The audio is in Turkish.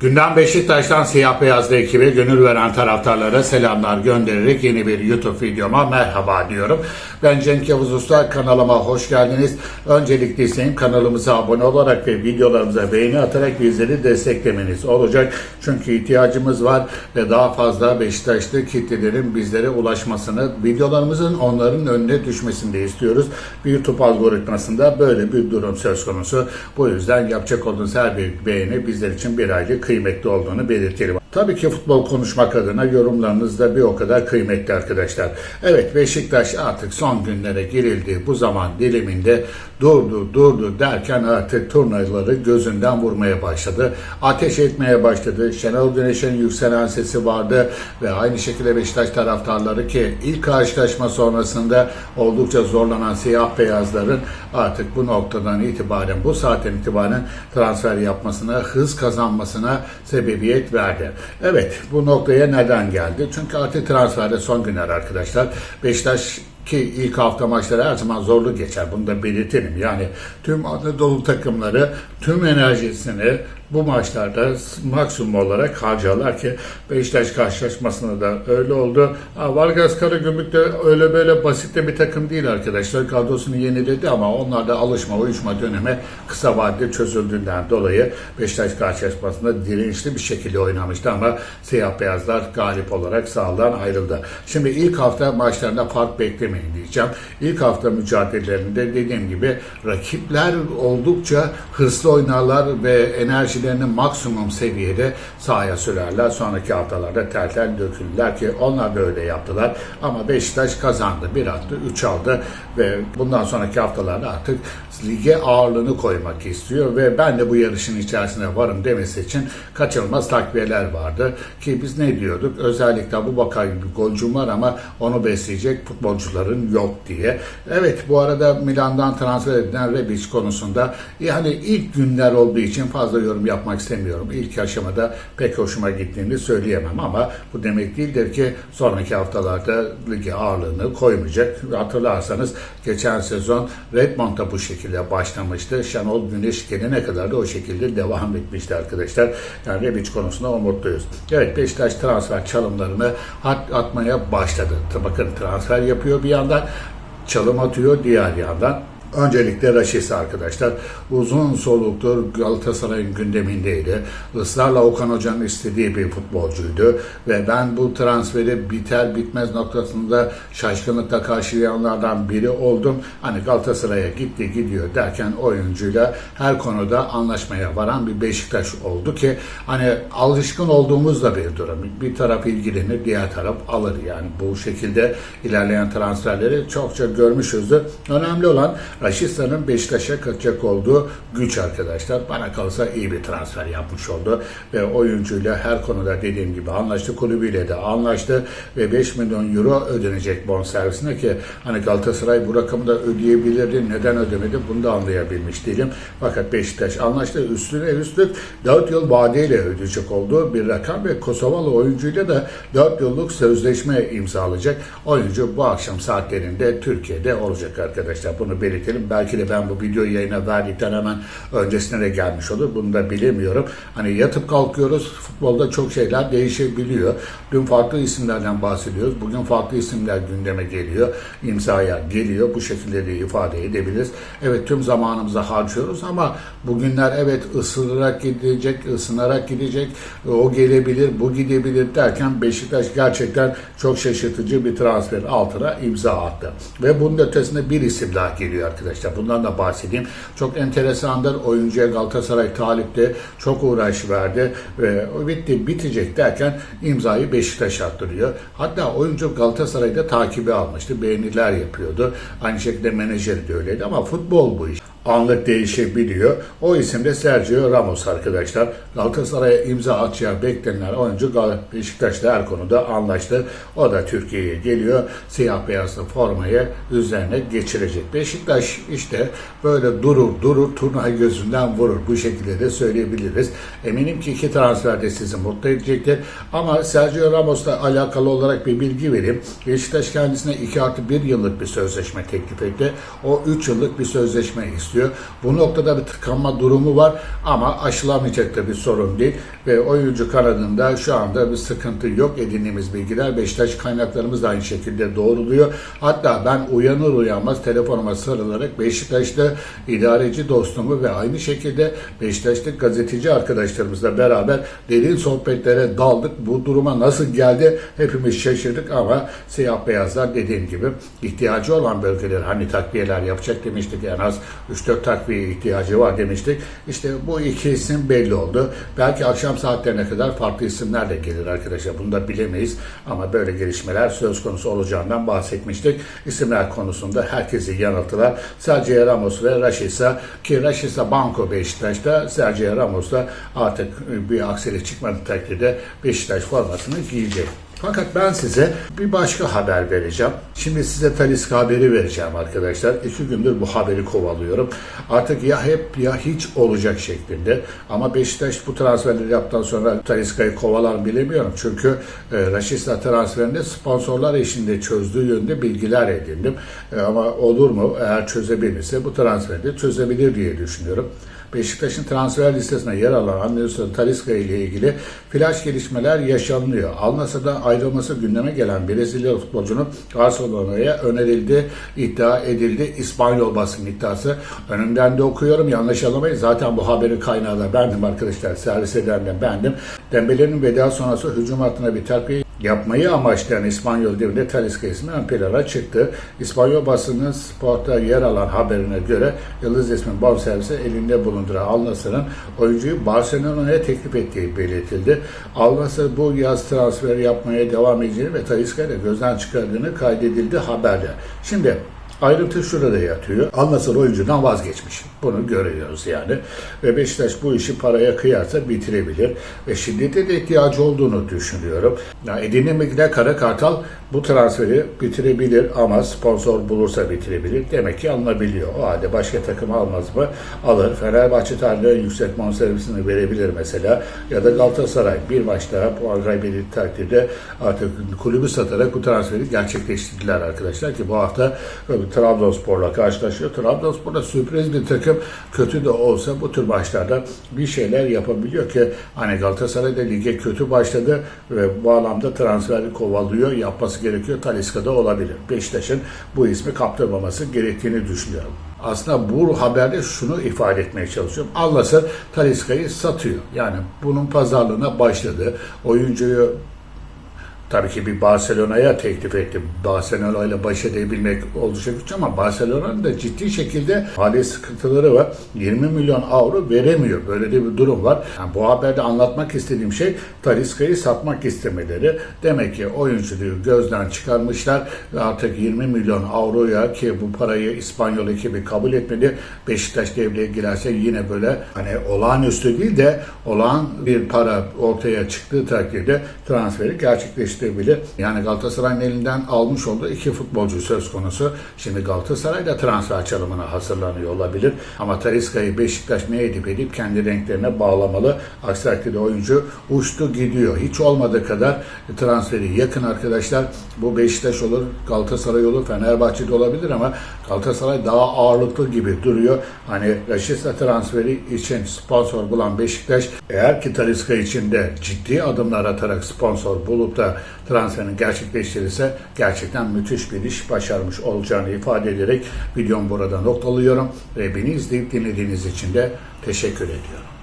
Gündem Beşiktaş'tan siyah beyazlı ekibe gönül veren taraftarlara selamlar göndererek yeni bir YouTube videoma merhaba diyorum. Ben Cenk Yavuz Usta kanalıma hoş geldiniz. Öncelikle isteğim kanalımıza abone olarak ve videolarımıza beğeni atarak bizleri desteklemeniz olacak. Çünkü ihtiyacımız var ve daha fazla Beşiktaşlı kitlelerin bizlere ulaşmasını, videolarımızın onların önüne düşmesini de istiyoruz. Bir YouTube algoritmasında böyle bir durum söz konusu. Bu yüzden yapacak olduğunuz her bir beğeni bizler için bir aylık kıymetli olduğunu belirtelim. Tabii ki futbol konuşmak adına yorumlarınız da bir o kadar kıymetli arkadaşlar. Evet Beşiktaş artık son günlere girildi. Bu zaman diliminde durdu durdu derken artık turnaları gözünden vurmaya başladı. Ateş etmeye başladı. Şenol Güneş'in yükselen sesi vardı ve aynı şekilde Beşiktaş taraftarları ki ilk karşılaşma sonrasında oldukça zorlanan siyah beyazların artık bu noktadan itibaren bu saatten itibaren transfer yapmasına, hız kazanmasına sebebiyet verdi. Evet bu noktaya neden geldi? Çünkü artık transferde son günler arkadaşlar. Beşiktaş ki ilk hafta maçları her zaman zorlu geçer. Bunu da belirtelim. Yani tüm Anadolu takımları tüm enerjisini bu maçlarda maksimum olarak harcarlar ki Beşiktaş karşılaşmasında da öyle oldu. Vargas Karagümrük de öyle böyle basit de bir takım değil arkadaşlar. Kadrosunu yeniledi ama onlar da alışma, uyuşma dönemi kısa vadede çözüldüğünden dolayı Beşiktaş karşılaşmasında dirençli bir şekilde oynamıştı ama siyah beyazlar galip olarak sahadan ayrıldı. Şimdi ilk hafta maçlarında fark beklemeyin diyeceğim. İlk hafta mücadelelerinde dediğim gibi rakipler oldukça hırslı oynarlar ve enerjilerini maksimum seviyede sahaya sürerler. Sonraki haftalarda tel döküldüler ki onlar da öyle yaptılar. Ama Beşiktaş kazandı. Bir attı, üç aldı ve bundan sonraki haftalarda artık lige ağırlığını koymak istiyor ve ben de bu yarışın içerisine varım demesi için kaçınılmaz takviyeler vardı. Ki biz ne diyorduk? Özellikle bu bakar gibi golcüm var ama onu besleyecek futbolcuların yok diye. Evet bu arada Milan'dan transfer edilen Rebic konusunda yani ilk günler olduğu için fazla yorum yapmak istemiyorum. İlk aşamada pek hoşuma gittiğini söyleyemem ama bu demek değildir ki sonraki haftalarda lige ağırlığını koymayacak. Hatırlarsanız geçen sezon Redmond'da bu şekilde başlamıştı. Şenol Güneş gelene kadar da o şekilde devam etmişti arkadaşlar. Yani Rebic konusunda umutluyuz. Evet Beşiktaş transfer çalımlarını at, atmaya başladı. Bakın transfer yapıyor bir yandan çalım atıyor diğer yandan. Öncelikle Raşisi arkadaşlar. Uzun soluktur Galatasaray'ın gündemindeydi. Israrla Okan Hoca'nın istediği bir futbolcuydu. Ve ben bu transferi biter bitmez noktasında şaşkınlıkla karşılayanlardan biri oldum. Hani Galatasaray'a gitti gidiyor derken oyuncuyla her konuda anlaşmaya varan bir Beşiktaş oldu ki hani alışkın olduğumuz da bir durum. Bir taraf ilgilenir, diğer taraf alır. Yani bu şekilde ilerleyen transferleri çokça görmüşüzdür. Önemli olan Raşista'nın Beşiktaş'a katacak olduğu güç arkadaşlar. Bana kalırsa iyi bir transfer yapmış oldu. Ve oyuncuyla her konuda dediğim gibi anlaştı. Kulübüyle de anlaştı. Ve 5 milyon euro ödenecek bonservisine ki hani Galatasaray bu rakamı da ödeyebilirdi. Neden ödemedi bunu da anlayabilmiş değilim. Fakat Beşiktaş anlaştı. Üstüne üstlük 4 yıl vadeyle ödeyecek olduğu bir rakam ve Kosovalı oyuncuyla da 4 yıllık sözleşme imzalayacak. Oyuncu bu akşam saatlerinde Türkiye'de olacak arkadaşlar. Bunu belirtelim. Belki de ben bu videoyu yayına verdikten hemen öncesine de gelmiş olur. Bunu da bilemiyorum. Hani yatıp kalkıyoruz. Futbolda çok şeyler değişebiliyor. Dün farklı isimlerden bahsediyoruz. Bugün farklı isimler gündeme geliyor. imzaya geliyor. Bu şekilde de ifade edebiliriz. Evet tüm zamanımızı harcıyoruz ama bugünler evet ısınarak gidecek, ısınarak gidecek. O gelebilir, bu gidebilir derken Beşiktaş gerçekten çok şaşırtıcı bir transfer altına imza attı. Ve bunun ötesinde bir isim daha geliyor. Bundan da bahsedeyim. Çok enteresandır. Oyuncuya Galatasaray talipte çok uğraş verdi ve bitti bitecek derken imzayı Beşiktaş attırıyor. Hatta oyuncu Galatasaray'da takibi almıştı. Beğeniler yapıyordu. Aynı şekilde menajeri de öyleydi ama futbol bu iş anlık değişebiliyor. O isim de Sergio Ramos arkadaşlar. Galatasaray'a imza atacağı beklenilen oyuncu Beşiktaş'la her konuda anlaştı. O da Türkiye'ye geliyor. Siyah beyazlı formayı üzerine geçirecek. Beşiktaş işte böyle durur durur turnayı gözünden vurur. Bu şekilde de söyleyebiliriz. Eminim ki iki transfer de sizi mutlu edecektir. Ama Sergio Ramos'la alakalı olarak bir bilgi vereyim. Beşiktaş kendisine 2 artı 1 yıllık bir sözleşme teklif etti. O 3 yıllık bir sözleşme istiyor istiyor. Bu noktada bir tıkanma durumu var ama aşılamayacak da bir sorun değil. Ve oyuncu kanadında şu anda bir sıkıntı yok. Edindiğimiz bilgiler Beşiktaş kaynaklarımız da aynı şekilde doğruluyor. Hatta ben uyanır uyanmaz telefonuma sarılarak Beşiktaş'ta idareci dostumu ve aynı şekilde Beşiktaş'ta gazeteci arkadaşlarımızla beraber derin sohbetlere daldık. Bu duruma nasıl geldi hepimiz şaşırdık ama siyah beyazlar dediğim gibi ihtiyacı olan bölgeler hani takviyeler yapacak demiştik en az 3-4 takviye ihtiyacı var demiştik. İşte bu iki isim belli oldu. Belki akşam saatlerine kadar farklı isimler de gelir arkadaşlar. Bunu da bilemeyiz ama böyle gelişmeler söz konusu olacağından bahsetmiştik. İsimler konusunda herkesi yanılttılar. Sergio Ramos ve Rashica ki Rashica Banco Beşiktaş'ta Sergio Ramos da artık bir aksilik çıkmadığı takdirde Beşiktaş formasını giyecek. Fakat ben size bir başka haber vereceğim. Şimdi size Taliska haberi vereceğim arkadaşlar. İki gündür bu haberi kovalıyorum. Artık ya hep ya hiç olacak şeklinde. Ama Beşiktaş bu transferleri yaptıktan sonra Taliska'yı kovalar bilemiyorum. Çünkü e, Raşista transferinde sponsorlar eşinde çözdüğü yönde bilgiler edindim. E, ama olur mu eğer çözebilirse bu transferi de çözebilir diye düşünüyorum. Beşiktaş'ın transfer listesine yer alan Anderson Talisca ile ilgili flash gelişmeler yaşanıyor. Al Nassr'dan ayrılması gündeme gelen Brezilya futbolcunun Barcelona'ya önerildi, iddia edildi. İspanyol basın iddiası. Önümden de okuyorum. Yanlış anlamayın. Zaten bu haberin kaynağı da bendim arkadaşlar. Servis eden de bendim. Dembele'nin veda sonrası hücum hattına bir takviye yapmayı amaçlayan İspanyol devinde Talisca ismi ön plana çıktı. İspanyol basının sportta yer alan haberine göre Yıldız ismin bonservisi elinde bulunduran Al Nassr'ın oyuncuyu Barcelona'ya teklif ettiği belirtildi. Al Nassr bu yaz transfer yapmaya devam edeceğini ve Talisca ile gözden çıkardığını kaydedildi haberde. Şimdi Ayrıntı şurada yatıyor. Nassr oyuncudan vazgeçmiş. Bunu görüyoruz yani. Ve Beşiktaş bu işi paraya kıyarsa bitirebilir. Ve şiddete de ihtiyacı olduğunu düşünüyorum. Yani edinimlikle Kara Kartal bu transferi bitirebilir ama sponsor bulursa bitirebilir. Demek ki alınabiliyor. O halde başka takım almaz mı? Alır. Fenerbahçe tarihinde yüksek bonservisini verebilir mesela. Ya da Galatasaray bir maç puan kaybettiği takdirde artık kulübü satarak bu transferi gerçekleştirdiler arkadaşlar ki bu hafta Trabzonspor'la karşılaşıyor. Trabzonspor da sürpriz bir takım. Kötü de olsa bu tür maçlarda bir şeyler yapabiliyor ki hani Galatasaray da lige kötü başladı ve bu anlamda transferi kovalıyor. Yapması gerekiyor. Taliska'da olabilir. Beşiktaş'ın bu ismi kaptırmaması gerektiğini düşünüyorum. Aslında bu haberde şunu ifade etmeye çalışıyorum. Al Nassr Taliska'yı satıyor. Yani bunun pazarlığına başladı. Oyuncuyu tabii ki bir Barcelona'ya teklif etti. Barcelona ile baş edebilmek oldukça güç ama Barcelona'nın da ciddi şekilde mali sıkıntıları var. 20 milyon avro veremiyor. Böyle de bir durum var. Yani bu haberde anlatmak istediğim şey Taliska'yı satmak istemeleri. Demek ki oyuncuyu gözden çıkarmışlar ve artık 20 milyon avroya ki bu parayı İspanyol ekibi kabul etmedi. Beşiktaş devreye girerse yine böyle hani olağanüstü değil de olağan bir para ortaya çıktığı takdirde transferi gerçekleştirebilir. Yani Galatasaray'ın elinden almış olduğu iki futbolcu söz konusu. Şimdi Galatasaray da transfer çalımına hazırlanıyor olabilir. Ama Taliska'yı Beşiktaş ne edip edip kendi renklerine bağlamalı. Aksi takdirde oyuncu uçtu gidiyor. Hiç olmadığı kadar transferi yakın arkadaşlar. Bu Beşiktaş olur, Galatasaray olur, Fenerbahçe'de olabilir ama Galatasaray daha ağırlıklı gibi duruyor. Hani Raşitsa transferi için sponsor bulan Beşiktaş eğer ki Taliska için de ciddi adımlar atarak sponsor bulup da transferini gerçekleştirirse gerçekten müthiş bir iş başarmış olacağını ifade ederek videomu burada noktalıyorum ve beni izleyip dinlediğiniz için de teşekkür ediyorum.